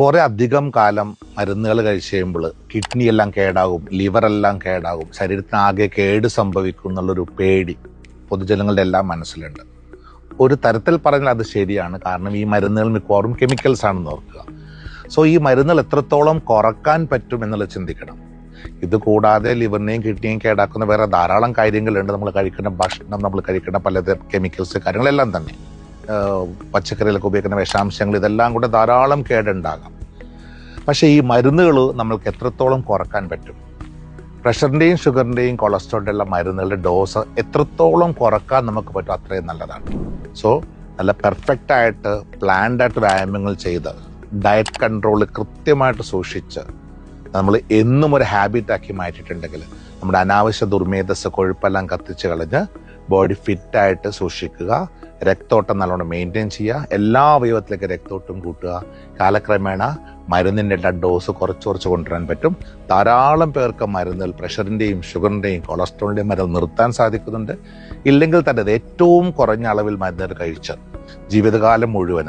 കുറെ അധികം കാലം മരുന്നുകൾ കഴിച്ചു കഴിയുമ്പോൾ കിഡ്നി എല്ലാം കേടാകും ലിവർ എല്ലാം കേടാകും ശരീരത്തിന് ആകെ കേട് സംഭവിക്കും എന്നുള്ളൊരു പേടി പൊതുജനങ്ങളുടെ എല്ലാം മനസ്സിലുണ്ട്. ഒരു തരത്തിൽ പറഞ്ഞാൽ അത് ശരിയാണ്. കാരണം ഈ മരുന്നുകൾ മിക്കവാറും കെമിക്കൽസ് ആണെന്ന് ഓർക്കുക. സോ ഈ മരുന്നുകൾ എത്രത്തോളം കുറയ്ക്കാൻ പറ്റും എന്നുള്ളത് ചിന്തിക്കണം. ഇത് കൂടാതെ ലിവറിനെയും കിഡ്നിയും കേടാക്കുന്ന വേറെ ധാരാളം കാര്യങ്ങളുണ്ട്. നമ്മൾ കഴിക്കേണ്ട ഭക്ഷണം നമ്മൾ കഴിക്കേണ്ട പലതരം കെമിക്കൽസ് കാര്യങ്ങളെല്ലാം തന്നെ. ആഹ് പച്ചക്കറിയിലൊക്കെ ഉപയോഗിക്കുന്ന വിഷാംശങ്ങൾ ഇതെല്ലാം കൂടെ ധാരാളം കേടുണ്ടാകാം. പക്ഷേ ഈ മരുന്നുകൾ നമ്മൾക്ക് എത്രത്തോളം കുറയ്ക്കാൻ പറ്റും? പ്രഷറിന്റെയും ഷുഗറിന്റെയും കൊളസ്ട്രോളിന്റെ ഉള്ള മരുന്നുകളുടെ ഡോസ് എത്രത്തോളം കുറയ്ക്കാൻ നമുക്ക് പറ്റും അത്രയും നല്ലതാണ്. സോ നല്ല പെർഫെക്റ്റ് ആയിട്ട് പ്ലാൻഡ് വ്യായാമങ്ങൾ ചെയ്ത് ഡയറ്റ് കൺട്രോൾ കൃത്യമായിട്ട് സൂക്ഷിച്ച് നമ്മൾ എന്നും ഒരു ഹാബിറ്റാക്കി മാറ്റിയിട്ടുണ്ടെങ്കിൽ നമ്മുടെ അനാവശ്യ ദുർമേധസ് കൊഴുപ്പെല്ലാം കത്തിച്ച് കളഞ്ഞ് ബോഡി ഫിറ്റായിട്ട് സൂക്ഷിക്കുക രക്തോട്ടം നല്ലോണം മെയിന്റെയിൻ ചെയ്യുക എല്ലാ അവയവത്തിലേക്ക് രക്തോട്ടം കൂട്ടുക. കാലക്രമേണ മരുന്നിന്റെ ഡോസ് കുറച്ച് കുറച്ച് കൊണ്ടുവരാൻ പറ്റും. ധാരാളം പേർക്ക് മരുന്നുകൾ പ്രഷറിന്റെയും ഷുഗറിന്റെയും കൊളസ്ട്രോളിന്റെയും മരുന്ന് നിർത്താൻ സാധിക്കുന്നുണ്ട്. ഇല്ലെങ്കിൽ തന്നെ അത് ഏറ്റവും കുറഞ്ഞ അളവിൽ മരുന്നുകൾ കഴിച്ച് ജീവിതകാലം മുഴുവൻ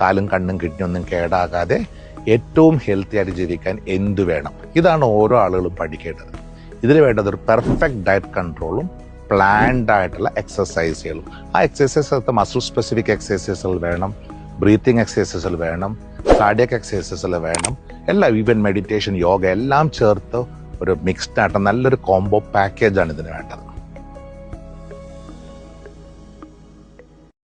കാലും കണ്ണും കിഡ്നിയൊന്നും കേടാകാതെ ഏറ്റവും ഹെൽത്തി ആയിട്ട് ജീവിക്കാൻ എന്തു വേണം? ഇതാണ് ഓരോ ആളുകളും പഠിക്കേണ്ടത്. ഇതിന് വേണ്ടത് ഒരു പെർഫെക്റ്റ് ഡയറ്റ് കൺട്രോളും പ്ലാൻഡ് ആയിട്ടുള്ള എക്സസൈസുകളും ആ എക്സസൈസ് മസിൽ സ്പെസിഫിക് എക്സസൈസുകൾ വേണം ബ്രീത്തിങ് എക്സസൈസുകൾ വേണം കാർഡിയക് എക്സസൈസുകൾ വേണം എല്ലാ ഈവൻ മെഡിറ്റേഷൻ യോഗ എല്ലാം ചേർത്ത് ഒരു മിക്സ്ഡ് ആയിട്ട് നല്ലൊരു കോംബോ പാക്കേജാണ് ഇതിന് വേണ്ടത്.